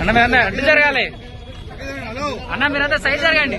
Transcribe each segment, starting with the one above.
అన్న మీరంతా అడ్డు జరగాలి. అన్న మీరంతా సైడ్ జరగండి.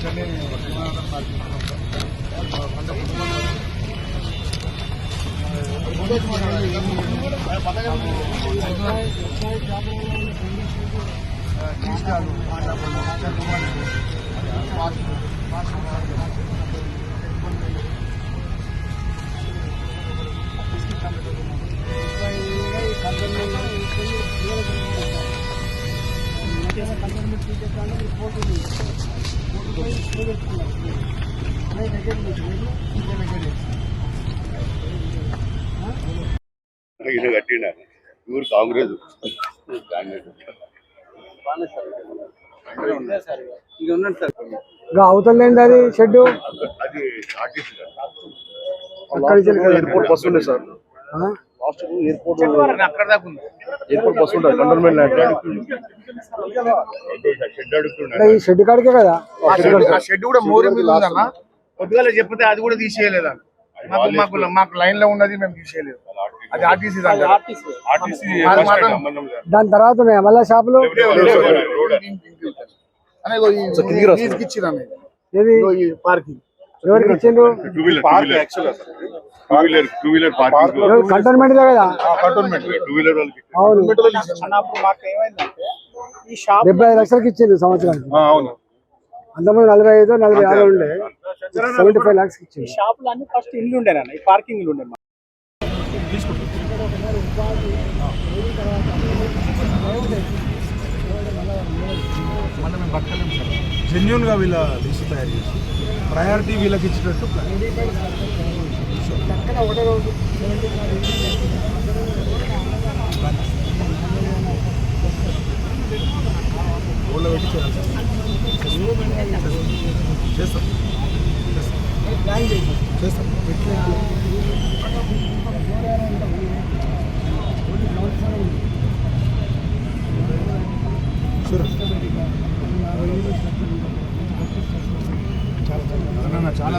చర్యని తీసుకాలు కంటైన్మెంట్ కంటైన్మెంట్ తీసేస్తాను రిపోర్ట్ కట్టిండ? ఊరు కాంగ్రెస్. ఇంకా అవతలేండి అది షెడ్ ఎయిర్పోర్ట్ బస్సు ఉండే sir? Last airport airport bus ఉంటుంది కంటోన్మెంట్ షెడ్ ఈ కాడికే కదా? ఆ షెడ్ కూడా మోరి మీద ఉందన్న? పొద్దుగాల చెప్తే అది కూడా తీసేయలేదన్న మాకు మాకు మాకు లైన్లో ఉన్నది మేము తీసేయలేదు. అది ఆర్టీసీ దాని తర్వాత. మళ్ళా షాపులు? ఈ పార్కింగ్. ఎవరికి ఇచ్చిండ్రు? Two wheeler two wheeler cantonment కదా? కంటోన్మెంట్ టూ వీలర్ వాళ్ళకి. మాకు ఏమైందంటే ఈ షాప్ డెబ్బై ఐదు లక్షలకి ఇచ్చింది సంవత్సరానికి. అవును. అంతమంది నలభై ఐదు నలభై ఆరు ఉండే. సెవెంటీ ఫైవ్ లాక్స్ ఇచ్చింది. షాపులు అన్ని ఫస్ట్ ఇల్లు ఉండేనన్న ఈ పార్కింగ్ ఇల్లు ఉండే జెన్యున్గా వీళ్ళ లిస్ట్ తయారు చేసి. ప్రయారిటీ వీళ్ళకి ఇచ్చేటట్టు ప్లాన్ ఊళ్ళో పెట్టి చేయాలి సార్. చేస్తాం. చేస్తాం. చేస్తాం. షూర్ చాలా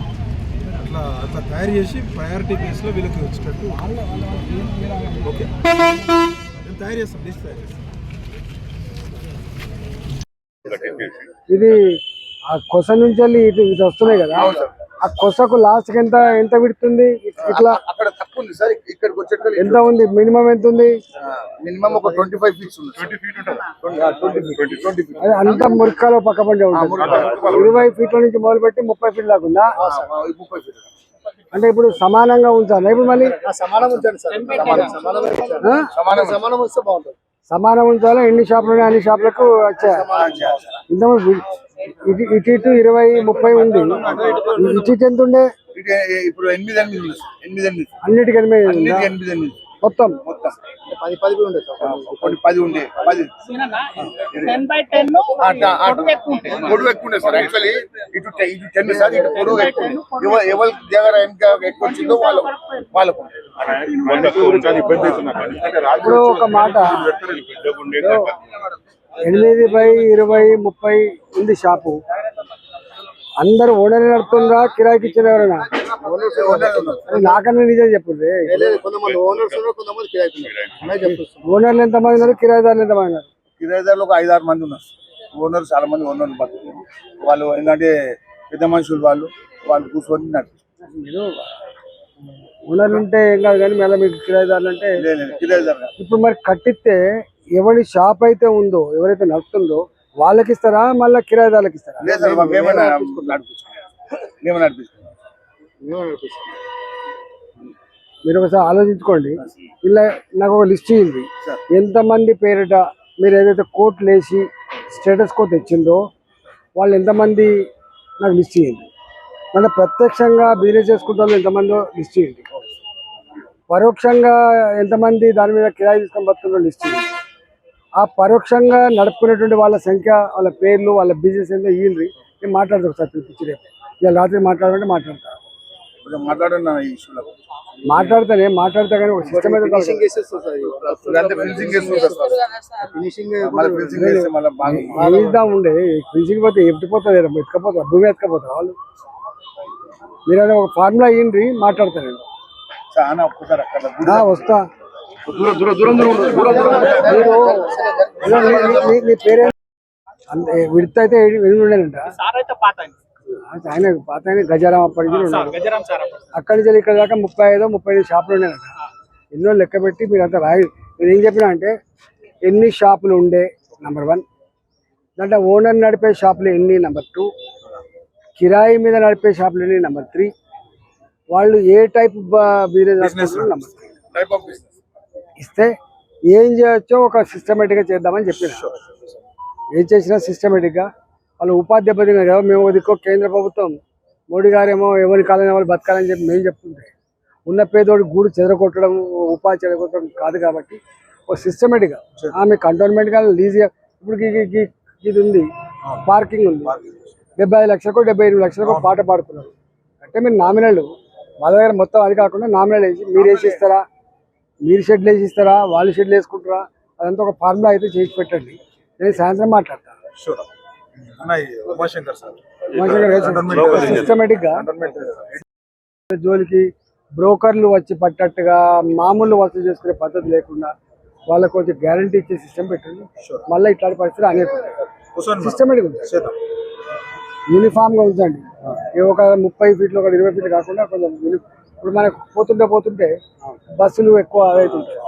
అట్లా అట్లా తయారు చేసి ప్రయారిటీ బేస్లో వీళ్ళకి వచ్చేటట్టు ఓకే నేను తయారు చేస్తాం లిస్ట్ తయారు ఇది ఆ కొస నుంచి వెళ్ళి ఇటు ఇటు వస్తున్నాయి కదా? ఆ కొసకు లాస్ట్ ఎంత ఎంత విడుతుంది? ఇట్లా అక్కడ ఉంది సార్ ఇక్కడికి వచ్చేటప్పుడు ఎంత ఉంది? మినిమం ఎంత ఉంది? మినిమం ఒక ట్వంటీ ఫైవ్ ఫీట్స్ ఉంది ట్వంటీ ఫీట్ ఉంటుంది? ట్వంటీ ట్వంటీ ఫీట్ అది అంత మురికాలో పక్క పండే ఉంటుంది. ఇరవై ఫీట్ల నుంచి మొదలు పెట్టి ముప్పై ఫీట్ దాకా ఉందా? ముప్పై ఫీట్. అంటే ఇప్పుడు సమానంగా ఉంచాలి? ఇప్పుడు మళ్ళీ? సమానం ఉంచండి సార్. సమానం. వస్తే బాగుంటుంది. ఉంచాలో? ఎన్ని షాపులు ఉన్నాయి అన్ని షాపులకు వచ్చాయి ఇంతకుముందు వి- ఇటు ఇటు ఇరవై ముప్పై ఉంది. ఇటు ఎంత ఉండే? ఇటు ఇప్పుడు ఎనిమిది ఎనిమిది ఉంది సార్. ఎనిమిది ఎనిమిది. అన్నిటికి ఎనిమిది ఉందా? అన్నిటికీ ఎనిమిది ఎనిమిది. మొత్తం? మొత్తం. పది పది ఉండే కొన్ని పది ఉండే. పది. టెన్ బై టెన్ అట్లా అట్లా పొడుగు ఎక్కువ ఉండే. సార్ యాక్చువల్లీ ఇటు టె- ఇటు టెన్ సార్ ఇటు పొడుగు ఎక్కువ ఉండే. ఎవ- ఎవరి దగ్గర ఇంకా ఎక్కువ వచ్చిందో వాళ్ళకు వాళ్ళకు. ఉండే. వాళ్ళకు చాలా ఇబ్బంది అవుతుంది నాకు. ఎందుకంటే రాజు ఇప్పుడు ఒక మాట. పెడతారు, పెద్దగా. ఎనిమిది బై ఇరవై ముప్పై ఉంది షాపు. అందరు ఓనర్ నడుతుందా కిరాయికి ఇచ్చిన ఎవరైనా? నాకన్నా నిజం కిరాయి ఓనర్లు ఎంతమంది ఉన్నారు కిరాయిదారులు ఎంతమంది ఉన్నారు? కిరాయిదారులు ఒక ఐదారు మంది ఉన్నారు. ఓనర్ చాలా మంది ఓనర్లు బతుకుతారు వాళ్ళు ఏంటంటే పెద్ద మనుషులు వాళ్ళు వాళ్ళు కూర్చొని నడిపిస్తారు ఓనర్లు ఉంటే ఏం కాదు కానీ మళ్ళీ మీకు కిరాయిదారులు అంటే కిరాయిదారు. ఇప్పుడు మరి కట్టిస్తే ఎవరి షాప్ అయితే ఉందో ఎవరైతే నడుపుతుందో వాళ్ళకి ఇస్తారా మళ్ళీ కిరాయిదారులకు ఇస్తారా లేదు సార్ మేమే నడిపించుకుంటాం మేమే నడిపిస్తున్నాం మీరు ఒకసారి ఆలోచించుకోండి. ఇలా నాకు ఒక లిస్ట్ సార్. ఎంతమంది పేరిట మీరు ఏదైతే కోర్టులు వేసి స్టేటస్ కో తెచ్చిందో వాళ్ళు ఎంతమంది నాకు లిస్ట్ ఇయ్యండి మన ప్రత్యక్షంగా బిజినెస్ చేసుకుంటే వాళ్ళు ఎంతమందో లిస్ట్ ఇయ్యండి పరోక్షంగా ఎంతమంది దాని మీద కిరాయి తీసుకొని బతుకున్న లిస్ట్ ఇయ్యండి ఆ పరోక్షంగా నడుపుకునేటువంటి వాళ్ళ సంఖ్య వాళ్ళ పేర్లు వాళ్ళ బిజినెస్ ఏందో ఇయ్యండి నేను మాట్లాడదు ఒకసారి పిలిపించి రేపు. ఇవాళ రాత్రి మాట్లాడమంటే మాట్లాడతా. కొంచెం మాట్లాడండి నా ఈ ఇష్యూలో మాట్లాడతానే మాట్లాడతా కానీ ఒక సిస్టమ్ అయితే ఫినిషింగ్ సార్ ఫినిషింగ్ ఫినిషింగ్ ఉండే. పిలిచికి పోతే ఎత్తుకుపోతుంది ఎత్తుకపోతా భూమి ఎత్తుకపోతా వాళ్ళు. మీరు ఏదో ఒక ఫార్ములా ఇయ్యండి మాట్లాడతాను నేను. చాలా ఒక్కసారి అక్కడ ఆ, వస్తా. విడత అయితే ఎనిమిది ఉండేనంట ఆయన. పాత ఆయన గజారాం అప్పటి. అక్కడి నుంచి ఇక్కడ దాకా ముప్పై ఐదో ముప్పై ఐదు షాపులు ఉండేనంట ఎన్నో లెక్క పెట్టి మీరు అంతా రాయి నేను ఏం చెప్పినా అంటే ఎన్ని షాపులు ఉండే నెంబర్ వన్ దాంట్లో ఓనర్ నడిపే షాపులు ఎన్ని నెంబర్ టూ కిరాయి మీద నడిపే షాపులు ఎన్ని నెంబర్ త్రీ వాళ్ళు ఏ type business number three type of business ఇస్తే ఏం చేయొచ్చో ఒక సిస్టమేటిక్గా చేద్దామని చెప్పిన. ఏం చేసినా సిస్టమేటిక్గా వాళ్ళు ఉపాధి దెబ్బతిన్నారు కదా మేము దిక్కో కేంద్ర ప్రభుత్వం. మోడీ గారేమో ఎవరి కాలం వాళ్ళు బతకాలని చెప్పి మేము చెప్తుంటే. ఉన్న పేదోడి గూడు చెదరగొట్టడం ఉపాధి చెదరగొట్టడం కాదు కాబట్టి ఒక సిస్టమేటిక్గా ఆమె కంటోన్మెంట్ కానీ లీజ్ ఇప్పుడు ఇది ఉంది. పార్కింగ్ ఉంది. డెబ్బై ఐదు లక్షలకు డెబ్బై ఎనిమిది లక్షలకు పాట పాడుతున్నారు. అంటే మీరు నామినల్ వాళ్ళ దగ్గర మొత్తం అది కాకుండా నామినల్ వేసి మీరు వేసి ఇస్తారా? మీరు షెడ్లు వేసి ఇస్తారా? వాళ్ళు షెడ్లు వేసుకుంటారా? అదంతా ఒక ఫార్ములా అయితే చేసి పెట్టండి. నేను సాయంత్రం మాట్లాడతాను సిస్టమేటిక్గా జోలికి బ్రోకర్లు వచ్చి పట్టట్టుగా మామూలు వసూలు చేసుకునే పద్ధతి లేకుండా వాళ్ళకు కొంచెం గ్యారంటీ ఇచ్చే సిస్టమ్ పెట్టండి. మళ్ళీ ఇట్లాంటి పరిస్థితులు అనేక సిస్టమేటిక్ ఉంది చేద్దాం యూనిఫామ్గా ఉంచండి. ఒక ముప్పై ఫీట్లు ఒక ఇరవై ఫీట్లు కాకుండా కొంచెం యూని- ఇప్పుడు మనకు పోతుంటే పోతుంటే బస్సులు ఎక్కువ అవుతుంటాయి